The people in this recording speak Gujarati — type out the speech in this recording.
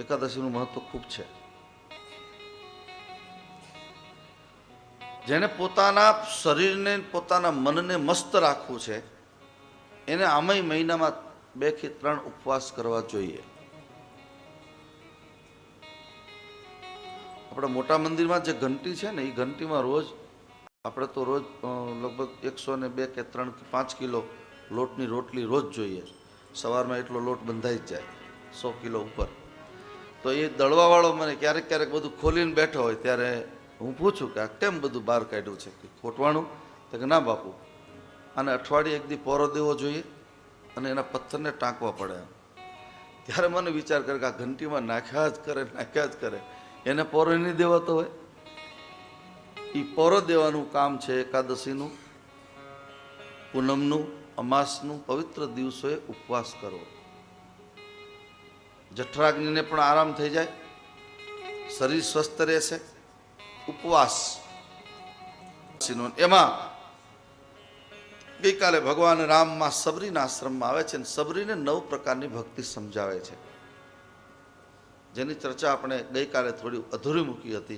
એકાદશીનું મહત્વ ખૂબ છે. જેને પોતાના શરીરને, પોતાના મનને મસ્ત રાખવું છે, એને આમય મહિનામાં બે કે ત્રણ ઉપવાસ કરવા જોઈએ. આપણા મોટા મંદિરમાં જે ઘંટી છે ને, એ ઘંટીમાં રોજ આપણે તો રોજ લગભગ એકસો ને બે કે ત્રણ કે પાંચ કિલો લોટની રોટલી રોજ જોઈએ. સવારમાં એટલો લોટ બંધાઈ જ જાય, સો કિલો ઉપર. તો એ દળવાવાળો મને ક્યારેક ક્યારેક બધું ખોલીને બેઠો હોય ત્યારે હું પૂછું કે આ કેમ બધું બહાર કાઢ્યું છે? કે ખોટવાણું? તો કે ના બાપુ, આને અઠવાડિયે એક દી પોરો દેવો જોઈએ અને એના પથ્થરને ટાંકવા પડે એમ. ત્યારે મને વિચાર કરે કે આ ઘંટીમાં નાખ્યા જ કરે, નાખ્યા જ કરે. એને પોરો નહીં દેવાતો હોય? એ પોરો દેવાનું કામ છે એકાદશીનું, પૂનમનું, અમાસનું પવિત્ર દિવસોએ ઉપવાસ કરવો. જઠરાગ્નિને પણ આરામ થઈ જાય. શરીર સ્વસ્થ રહેશે. ઉપવાસ. એમાં ગઈકાલે ભગવાન રામમાં સબરીના આશ્રમમાં આવે છે અને સબરીને નવ પ્રકારની ભક્તિ સમજાવે છે. જેની ચર્ચા આપણે ગઈકાલે થોડી અધૂરી મૂકી હતી.